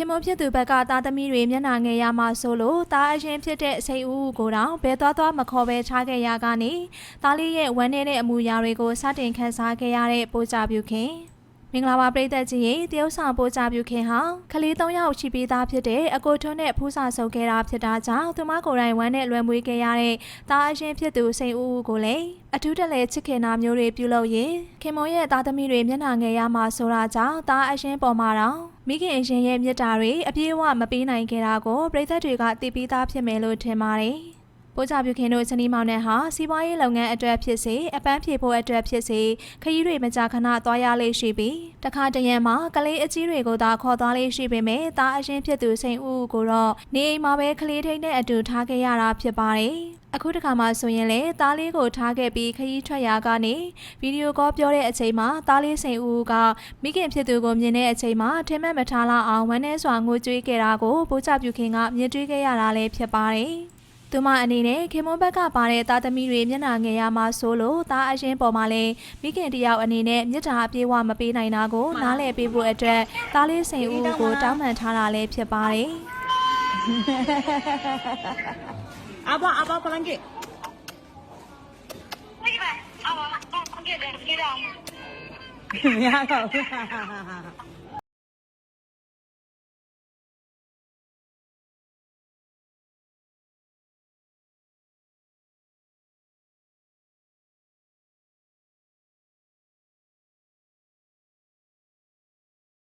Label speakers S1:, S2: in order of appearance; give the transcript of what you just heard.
S1: ခင်မဖြစ်သူဘက်ကသားသမီးတွေမျက်နှာငယ်ရမှာဆိုလို့သားအရင်ဖြစ်တဲ့စိတ်ဦးဦးကိုတောင်ဘဲသွားသွားမခေါ်ပဲချခဲ့ရကနေသားလေးရဲ့ဝမ်းနေတဲ့အမူအရာတွေကိုစတင်ခန်းစားခဲ့ရတဲ့ပိုးကြပြုခင် မင်္ဂလာပါပရိသတ်ကြီးရေတရုတ်ဆောင်ပိုးကြပြုခင်ဟာခလေး၃ယောက်ရှိပေးသားဖြစ်တဲ့အကိုထွန်းနဲ့ဖူးစာဆုံခဲ့တာဖြစ်တာကြောင့်သူမကိုယ်တိုင်ဝမ်းနဲ့လွယ်မွေးခဲ့ရတဲ့သားအရင်ဖြစ်သူစိတ်ဦးဦးကိုလည်းအထူးတလဲချစ်ခင်နာမျိုးတွေပြုလုပ်ရင်ခင်မုံရဲ့သားသမီးတွေမျက်နှာငယ်ရမှာဆိုတာကြောင့်သားအရင်ပေါ်မှာတော့မိခင်အရင်ရဲ့မြတ်တာတွေအပြည့်အဝမပေးနိုင်ခဲ့တာကိုပြည်သက်တွေကတည်ပြီးသားဖြစ်မယ်လို့ထင်ပါတယ်။ ပိုးကြပြုခင်တို့ချနီမောင်နဲ့ဟာစီးပွားရေးလုပ်ငန်းအတွက်ဖြစ်စေအပန်းဖြေဖို့အတွက်ဖြစ်စေခရီးတွေမကြာခဏသွားရလေးရှိပြီးတခါတရံမှာကလေးအကြီးတွေကိုသာခေါ်သွားလေးရှိပေမဲ့သားအရင်ဖြစ်သူစိန်ဦးဦးကိုတော့နေအိမ်မှာပဲကလေးထိန်နဲ့အတူထားခဲ့ရတာဖြစ်ပါတယ်။အခုတခါမှဆိုရင်လေသားလေးကိုထားခဲ့ပြီးခရီးထွက်ရာကနေဗီဒီယိုကောပြောတဲ့အချိန်မှာသားလေးစိန်ဦးဦးကမိခင်ဖြစ်သူကိုမြင်တဲ့အချိန်မှာထင်မဲ့မထားလောက်အောင်ဝမ်းနည်းစွာငိုကြွေးခဲ့တာကိုပိုးချပြူခင်ကမြင်တွေ့ခဲ့ရတာလည်းဖြစ်ပါတယ်။ သူမအနေနဲ့ခင်မွန်းဘက်ကပါတဲ့သားသမီးတွေမျက်နှာငယ်ရမှာဆိုလို့သားအရင်ပေါ်မှာလည်းမိခင်တယောက်အနေနဲ့မြစ်တာအပြေးဝမပေးနိုင်တာကိုနားလည်ပေးဖို့အတွက်သားလေးစိန်ဦးကိုတောင်းပန်ထားတာလည်းဖြစ်ပါတယ်။
S2: အဘအဘပလန်ကြီးမရ
S3: တော့ဘူး